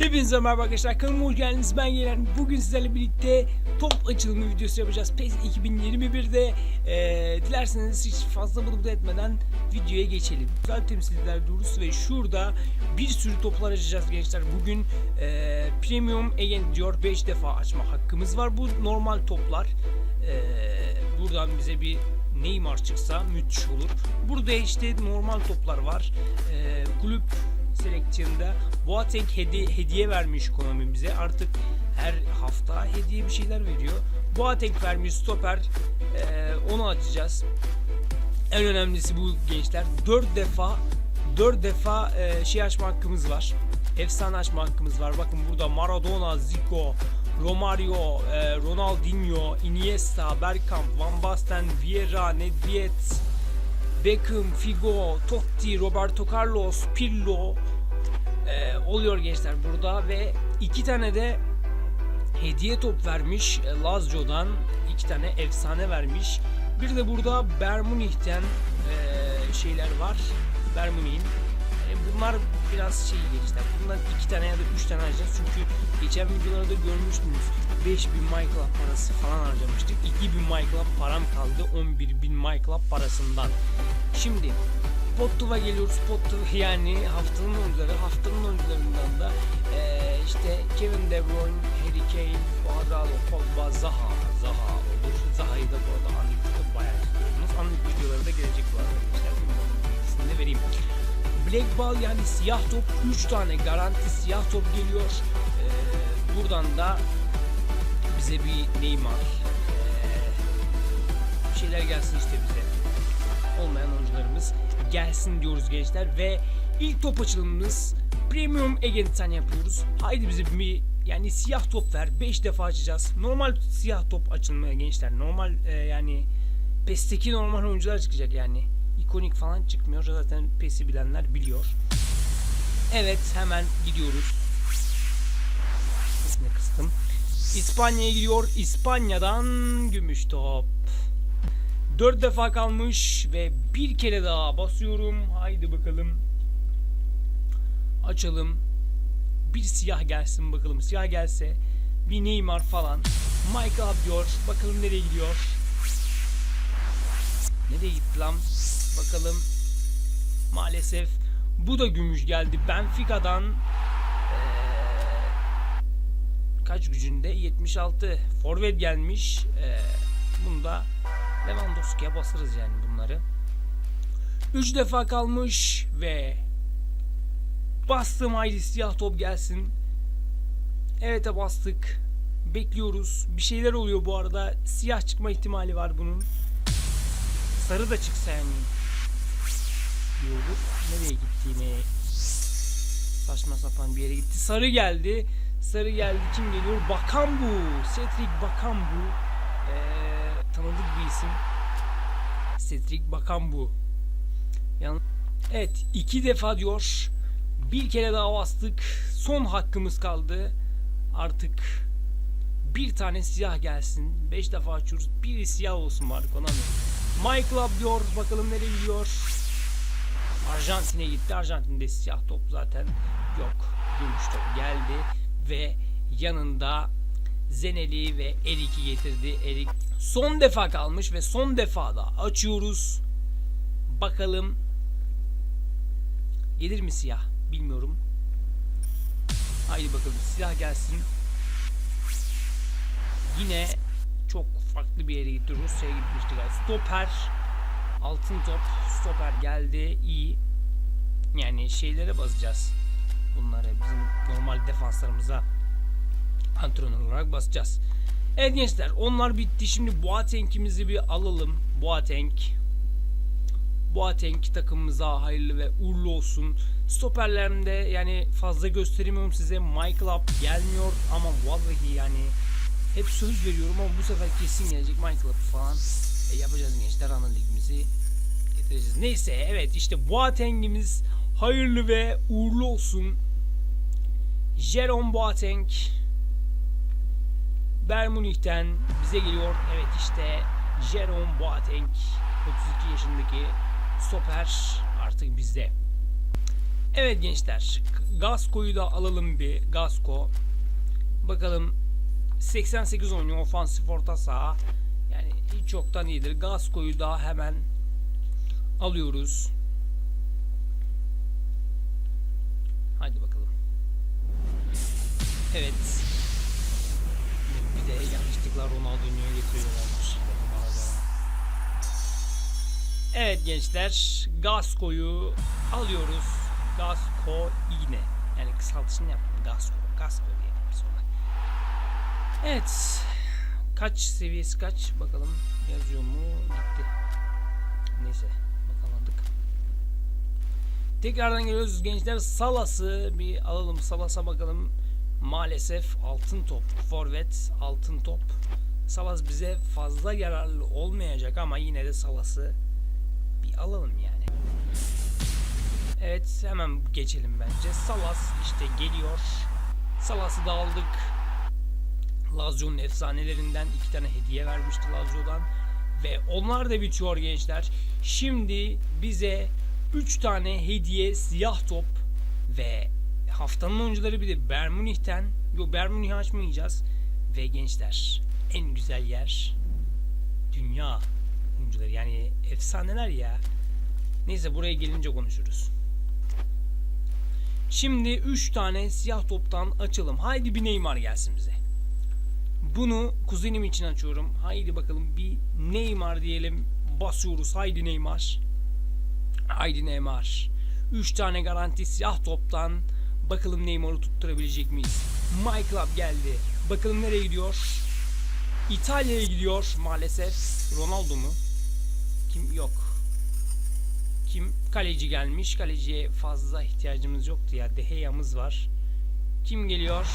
Hepinize merhaba arkadaşlar kanalıma hoş geldiniz. Ben Gelen Bugün sizlerle birlikte top açılımı videosu yapacağız. PES 2021'de Ee, Dilerseniz hiç fazla bunu etmeden videoya geçelim. Güzel temsilciler diyoruz ve şurada bir sürü toplar açacağız gençler. Bugün ee, Premium Agent diyor 5 defa açma hakkımız var. Bu normal toplar. Ee, Buradan bize bir Neymar çıksa müthiş olur. Burada işte normal toplar var. Ee, Kulüp Selection'da Boateng hediye, hediye vermiş Konami bize. Artık her hafta hediye bir şeyler veriyor. Boateng vermiş stoper. Ee, onu açacağız. En önemlisi bu gençler. 4 defa 4 defa e, şey açma hakkımız var. Efsane açma hakkımız var. Bakın burada Maradona, Zico, Romario, e, Ronaldinho, Iniesta, Bergkamp, Van Basten, Vieira, Nedved, Beckham, Figo, Totti, Roberto Carlos, Pirlo e, oluyor gençler burada ve iki tane de hediye top vermiş e, Lazio'dan iki tane efsane vermiş. Bir de burada Bermunih'ten e, şeyler var. Bermunih'in. E, bunlar biraz şey gençler. Bundan iki tane ya da üç tane harcayacağız. Çünkü geçen videolarda görmüştünüz. 5000 MyClub parası falan harcamıştık. 2000 MyClub param kaldı. 11000 MyClub parasından. Şimdi Pottuva geliyoruz. Pottuva yani haftanın oyuncuları. Haftanın oyuncularından da eee, işte Kevin De Bruyne, Harry Kane, Cuadrado, Pogba, Zaha. Zaha olur. Black Ball yani siyah top 3 tane garanti siyah top geliyor. Eee, buradan da bize bir Neymar eee, bir şeyler gelsin işte bize olmayan oyuncularımız gelsin diyoruz gençler ve ilk top açılımımız Premium Agent'ten yapıyoruz. Haydi bize bir yani siyah top ver 5 defa açacağız. Normal siyah top açılmaya gençler. Normal e, yani PES'teki normal oyuncular çıkacak yani. İkonik falan çıkmıyor. Zaten PES'i bilenler biliyor. Evet hemen gidiyoruz. Sesini kıstım. İspanya'ya gidiyor. İspanya'dan gümüş top. 4 defa kalmış ve bir kere daha basıyorum. Haydi bakalım. Açalım. Bir siyah gelsin bakalım. Siyah gelse bir Neymar falan. Michael diyor. Bakalım nereye gidiyor. Nereye gitti lan? Bakalım. Maalesef bu da gümüş geldi. Benfica'dan eee, kaç gücünde? 76. Forvet gelmiş. Eee bunu da Lewandowski'ye basarız yani bunları. 3 defa kalmış ve bastım haydi siyah top gelsin. Evet bastık. Bekliyoruz. Bir şeyler oluyor bu arada. Siyah çıkma ihtimali var bunun. Sarı da çıksa yani. Olur. Nereye gittiğini saçma sapan bir yere gitti. Sarı geldi. Sarı geldi. Kim geliyor? Bakambu. Cedric Bakambu. Ee, tanıdık bir isim. Cedric Bakambu. Yan evet iki defa diyor. Bir kere daha bastık. Son hakkımız kaldı. Artık bir tane siyah gelsin. Beş defa açıyoruz. Biri siyah olsun bari Konami. My Club diyor. Bakalım nereye gidiyor. Arjantin'e gitti. Arjantin'de siyah top zaten yok. Gümüş top geldi ve yanında Zeneli ve Erik'i getirdi. Erik son defa kalmış ve son defa da açıyoruz. Bakalım gelir mi siyah? Bilmiyorum. Haydi bakalım siyah gelsin. Yine çok farklı bir yere gitti. Rusya'ya gitmişti galiba. Stoper. Altın top. Stoper geldi. İyi. Yani şeylere basacağız. Bunları bizim normal defanslarımıza antrenör olarak basacağız. Evet gençler onlar bitti. Şimdi Boateng'imizi bir alalım. Boateng. Boateng takımımıza hayırlı ve uğurlu olsun. Stoperlerimde yani fazla gösteremiyorum size. Michael Up gelmiyor ama vallahi yani hep söz veriyorum ama bu sefer kesin gelecek Michael Up falan. E, yapacağız gençler ana getireceğiz. Neyse evet işte Boateng'imiz hayırlı ve uğurlu olsun. Jerome Boateng Bayern Münih'ten bize geliyor. Evet işte Jerome Boateng 32 yaşındaki stoper artık bizde. Evet gençler. Gasco'yu da alalım bir. Gasco. Bakalım 88 oynuyor ofansif orta saha. Yani hiç yoktan iyidir. Gasco'yu da hemen alıyoruz. Haydi bakalım. Evet. Bir de yanlışlıkla Ronaldinho'yu getiriyorlarmış. Evet gençler. Gasco'yu alıyoruz. Gasco iğne. Yani kısaltışını yaptım. Gasco. Gasco diye sonra. Evet. Kaç seviyesi kaç? Bakalım yazıyor mu? Gitti. Neyse. Bakamadık. Tekrardan geliyoruz gençler. Salas'ı bir alalım. Salas'a bakalım. Maalesef altın top. Forvet altın top. Salas bize fazla yararlı olmayacak ama yine de Salas'ı bir alalım yani. Evet hemen geçelim bence. Salas işte geliyor. Salas'ı da aldık. Lazio'nun efsanelerinden iki tane hediye vermişti Lazio'dan. Ve onlar da bitiyor gençler. Şimdi bize 3 tane hediye siyah top ve haftanın oyuncuları bir de Bayern Münih'ten yok Bayern Münih'i açmayacağız. Ve gençler en güzel yer dünya oyuncuları yani efsaneler ya. Neyse buraya gelince konuşuruz. Şimdi 3 tane siyah toptan açalım. Haydi bir Neymar gelsin bize. Bunu kuzenim için açıyorum. Haydi bakalım bir Neymar diyelim. Basıyoruz. Haydi Neymar. Haydi Neymar. 3 tane garanti siyah toptan. Bakalım Neymar'ı tutturabilecek miyiz? My Club geldi. Bakalım nereye gidiyor? İtalya'ya gidiyor maalesef. Ronaldo mu? Kim? Yok. Kim? Kaleci gelmiş. Kaleciye fazla ihtiyacımız yoktu ya. De Gea'mız var. Kim geliyor?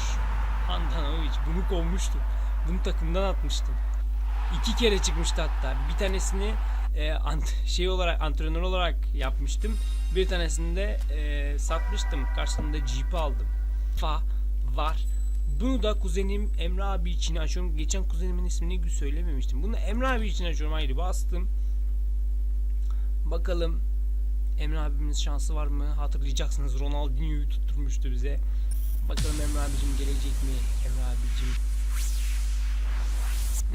Handanovic. Bunu kovmuştum. Bunu takımdan atmıştım. İki kere çıkmıştı hatta. Bir tanesini e, ant- şey olarak antrenör olarak yapmıştım. Bir tanesini de e, satmıştım. Karşılığında GP aldım. Fa var. Bunu da kuzenim Emre abi için açıyorum. Geçen kuzenimin ismini söylememiştim. Bunu Emre abi için açıyorum. Haydi bastım. Bakalım Emre abimiz şansı var mı? Hatırlayacaksınız Ronaldinho'yu tutturmuştu bize. Bakalım Emre abicim gelecek mi? Emre abicim.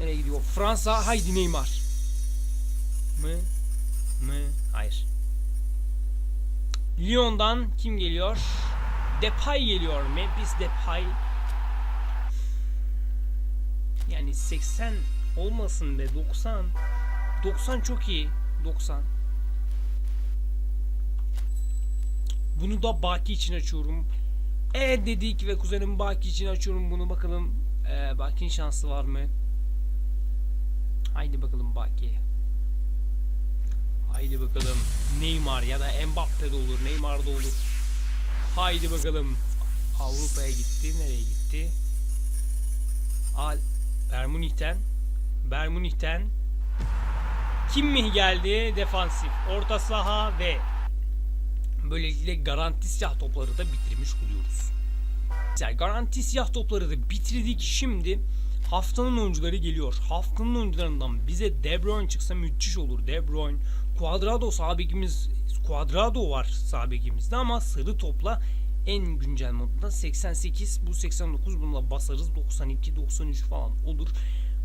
Nereye gidiyor? Fransa haydi Neymar. Mı? Mı? Hayır. Lyon'dan kim geliyor? Depay geliyor. Memphis Depay. Yani 80 olmasın be 90. 90 çok iyi. 90. Bunu da Baki için açıyorum. Evet dedik ve kuzenim Baki için açıyorum bunu bakalım. Ee, Baki'nin şansı var mı? Haydi bakalım Baki. Haydi bakalım. Neymar ya da Mbappe de olur. Neymar da olur. Haydi bakalım. Avrupa'ya gitti. Nereye gitti? Al. Bayern Münih'ten kim mi geldi? Defansif. Orta saha ve böylelikle garanti siyah topları da bitirmiş oluyoruz. Garanti siyah topları da bitirdik. Şimdi haftanın oyuncuları geliyor. Haftanın oyuncularından bize De Bruyne çıksa müthiş olur. De Bruyne, Cuadrado sağ bekimiz Cuadrado var sağ bekimizde ama sarı topla en güncel modda 88 bu 89 bununla basarız 92 93 falan olur.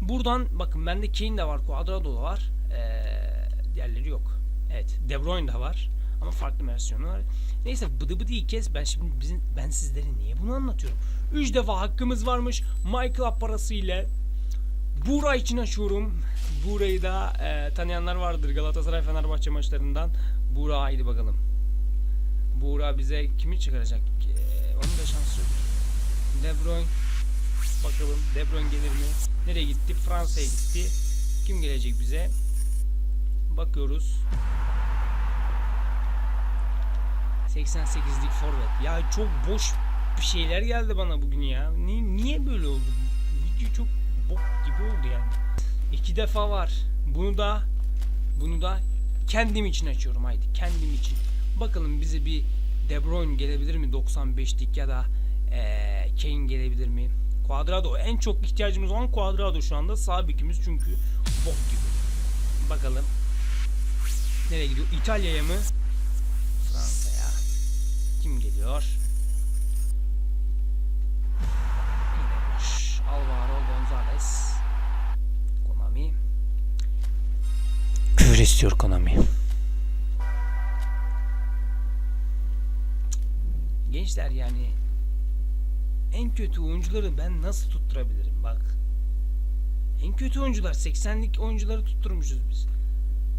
Buradan bakın bende Kane de var Cuadrado da var. Ee, diğerleri yok. Evet De Bruyne de var. Ama farklı versiyonu var. Neyse bıdı bıdı iyi kez ben şimdi bizim, ben sizlere niye bunu anlatıyorum? 3 defa hakkımız varmış. My Club parası ile Buğra için açıyorum. Buğra'yı da e, tanıyanlar vardır Galatasaray Fenerbahçe maçlarından. Buğra haydi bakalım. Buğra bize kimi çıkaracak? E, onun da şansı yok. De Bruyne. Bakalım De Bruyne gelir mi? Nereye gitti? Fransa'ya gitti. Kim gelecek bize? Bakıyoruz. 88'lik forvet. Ya çok boş bir şeyler geldi bana bugün ya. Niye, niye böyle oldu? Video çok bok gibi oldu yani. İki defa var. Bunu da bunu da kendim için açıyorum haydi. Kendim için. Bakalım bize bir De Bruyne gelebilir mi 95'lik ya da ee, Kane gelebilir mi? Cuadrado en çok ihtiyacımız olan Cuadrado şu anda sağ bekimiz çünkü bok gibi. Bakalım. Nereye gidiyor? İtalya'ya mı? Fransa'ya. Kim geliyor. Küfür istiyor Konami. Gençler yani en kötü oyuncuları ben nasıl tutturabilirim bak. En kötü oyuncular 80'lik oyuncuları tutturmuşuz biz.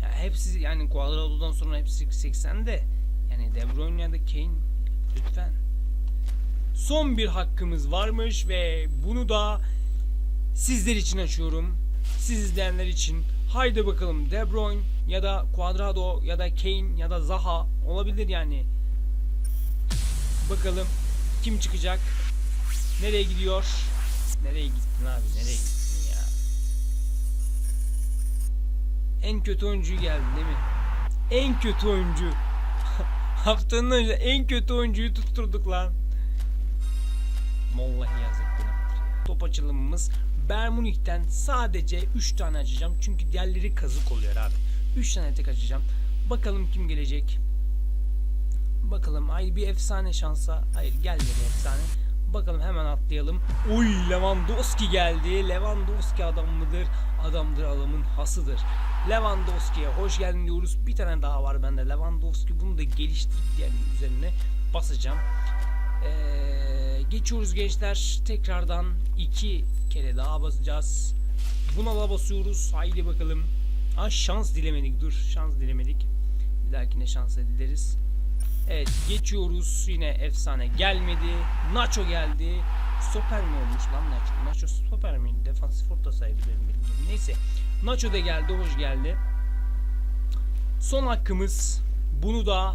Ya hepsi yani Cuadrado'dan sonra hepsi 80'de. Yani De Bruyne ya da Kane lütfen. Son bir hakkımız varmış ve bunu da sizler için açıyorum. Siz izleyenler için. Haydi bakalım De Bruyne ya da Cuadrado ya da Kane ya da Zaha olabilir yani. Bakalım kim çıkacak? Nereye gidiyor? Nereye gittin abi? Nereye gittin ya? En kötü oyuncu geldi değil mi? En kötü oyuncu. Haftanın önce en kötü oyuncuyu tutturduk lan. Vallahi yazık günahtır. Top açılımımız Bayern Münih'ten sadece 3 tane açacağım. Çünkü diğerleri kazık oluyor abi. 3 tane tek açacağım. Bakalım kim gelecek. Bakalım ay bir efsane şansa. Hayır gelmedi efsane. Bakalım hemen atlayalım. Uy Lewandowski geldi. Lewandowski adam mıdır? Adamdır adamın hasıdır. Lewandowski'ye hoş geldin diyoruz. Bir tane daha var bende Lewandowski. Bunu da geliştirip yani üzerine basacağım. Ee, geçiyoruz gençler. Tekrardan iki kere daha basacağız. Buna da basıyoruz. Haydi bakalım. Ha şans dilemedik. Dur şans dilemedik. Bir dahakine şans dileriz. Evet geçiyoruz. Yine efsane gelmedi. Nacho geldi. Stoper mi olmuş lan Nacho? Nacho stoper miydi? Defansif orta saydı benim bildiğim. Neyse. Nacho da geldi. Hoş geldi. Son hakkımız. Bunu da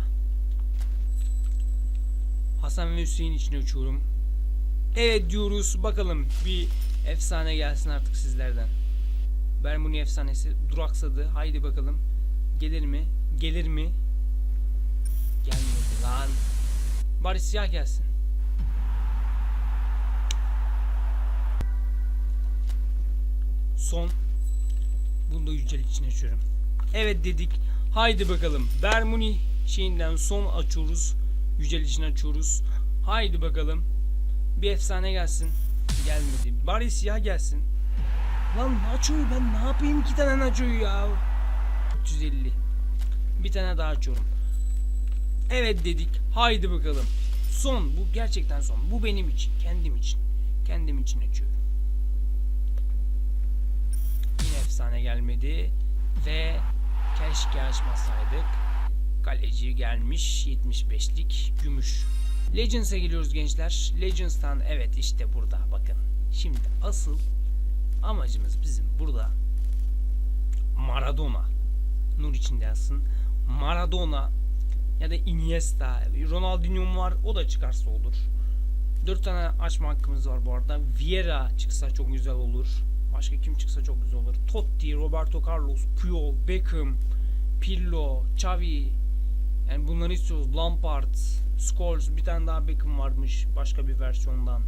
Hasan ve Hüseyin için açıyorum. Evet diyoruz. Bakalım bir efsane gelsin artık sizlerden. Bermuni efsanesi duraksadı. Haydi bakalım. Gelir mi? Gelir mi? Gelmedi lan. Bari siyah gelsin. Son. Bunu da yücel için açıyorum. Evet dedik. Haydi bakalım. Bermuni şeyinden son açıyoruz. Yücel için açıyoruz. Haydi bakalım. Bir efsane gelsin. Gelmedi. Bari siyah gelsin. Lan Nacho'yu ben ne yapayım iki tane Nacho'yu ya. 350. Bir tane daha açıyorum. Evet dedik. Haydi bakalım. Son. Bu gerçekten son. Bu benim için. Kendim için. Kendim için açıyorum. Yine efsane gelmedi. Ve keşke açmasaydık. Kaleci gelmiş. 75'lik gümüş. Legends'e geliyoruz gençler. Legends'tan evet işte burada bakın. Şimdi asıl amacımız bizim burada Maradona. Nur içinde yazsın. Maradona ya da Iniesta, Ronaldinho var o da çıkarsa olur. 4 tane açma hakkımız var bu arada. Vieira çıksa çok güzel olur. Başka kim çıksa çok güzel olur. Totti, Roberto Carlos, Puyol, Beckham, Pirlo, Xavi. Yani bunları istiyoruz. Lampard, Scholes, bir tane daha Beckham varmış başka bir versiyondan.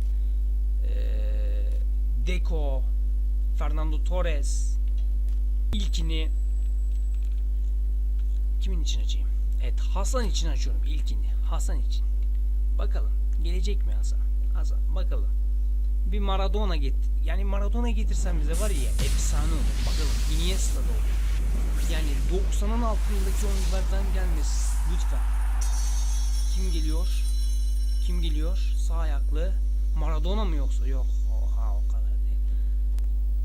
Ee, Deco, Fernando Torres. İlkini kimin için açayım? Evet Hasan için açıyorum ilkini. Hasan için. Bakalım gelecek mi Hasan? Hasan bakalım. Bir Maradona get yani Maradona getirsen bize var ya efsane olur. Bakalım Iniesta da olur. Yani 90'ın altındaki oyunculardan gelmesin lütfen. Kim geliyor? Kim geliyor? Sağ ayaklı. Maradona mı yoksa? Yok. Oha o kadar değil.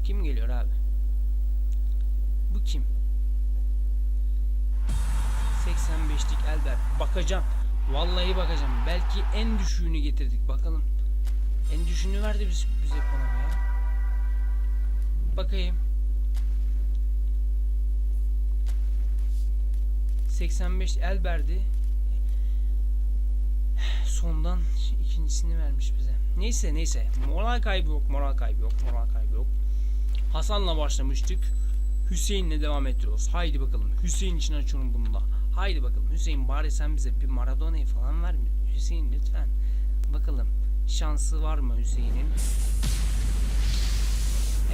Kim geliyor abi? Bu kim? 85'lik Elber. Bakacağım. Vallahi bakacağım. Belki en düşüğünü getirdik. Bakalım. En düşüğünü verdi biz, bize Konami ya. Bakayım. 85 Elber'di. Sondan ikincisini vermiş bize. Neyse neyse. Moral kaybı yok. Moral kaybı yok. Moral kaybı yok. Hasan'la başlamıştık. Hüseyin'le devam ediyoruz. Haydi bakalım. Hüseyin için açıyorum bunu da. Haydi bakalım. Hüseyin bari sen bize bir Maradona'yı falan ver mi? Hüseyin lütfen. Bakalım. Şansı var mı Hüseyin'in?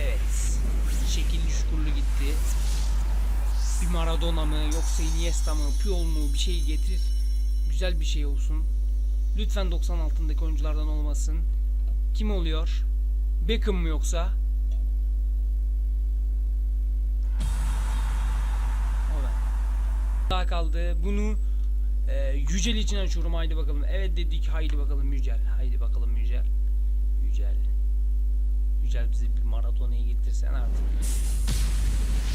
Evet. Şekilli şukurlu gitti. Bir Maradona mı yoksa Iniesta mı Puyol mu bir şey getir. Güzel bir şey olsun. Lütfen 90 altındaki oyunculardan olmasın. Kim oluyor? Beckham mı yoksa? Daha kaldı. Bunu e, Yücel için açıyorum. Haydi bakalım. Evet dedik. Haydi bakalım Yücel. Haydi bakalım Yücel. Yücel. Yücel bize bir Maradona'yı getirsen artık.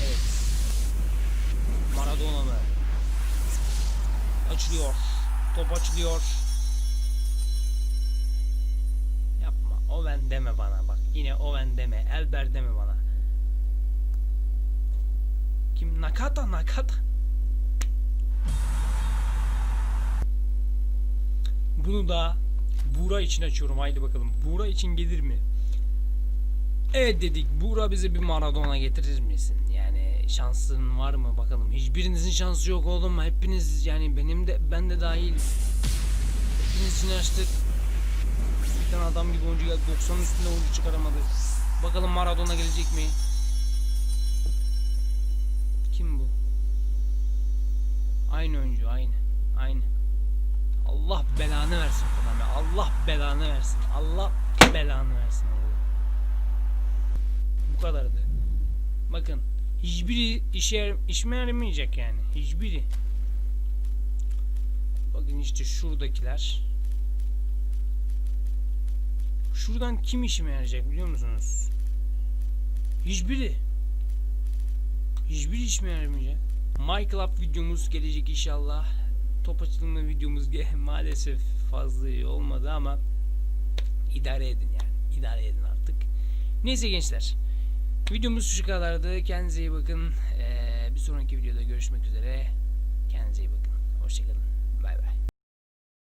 Evet. Açılıyor. Top açılıyor. Yapma. Oven deme bana bak. Yine Oven deme. Elber deme bana. Kim? Nakata Nakata. Bunu da Buğra için açıyorum. Haydi bakalım. Buğra için gelir mi? Evet dedik. Buğra bize bir Maradona getirir misin? Yani şansın var mı bakalım. Hiçbirinizin şansı yok oğlum. Hepiniz yani benim de ben de dahil. Hepiniz için açtık. Bir tane adam gibi oyuncu geldi. 90'ın üstünde oyuncu çıkaramadı. Bakalım Maradona gelecek mi? Kim bu? Aynı oyuncu aynı. Aynı. Allah belanı versin Konami. Allah belanı versin. Allah belanı versin. Bu kadardı. Bakın hiçbiri işe işime yaramayacak yani. Hiçbiri. Bakın işte şuradakiler. Şuradan kim işime yarayacak biliyor musunuz? Hiçbiri. Hiçbiri işime yaramayacak. Club videomuz gelecek inşallah. Top açılımı videomuz maalesef fazla iyi olmadı ama idare edin yani. İdare edin artık. Neyse gençler. Videomuz şu kadardı. Kendinize iyi bakın. Ee, bir sonraki videoda görüşmek üzere. Kendinize iyi bakın. Hoşçakalın.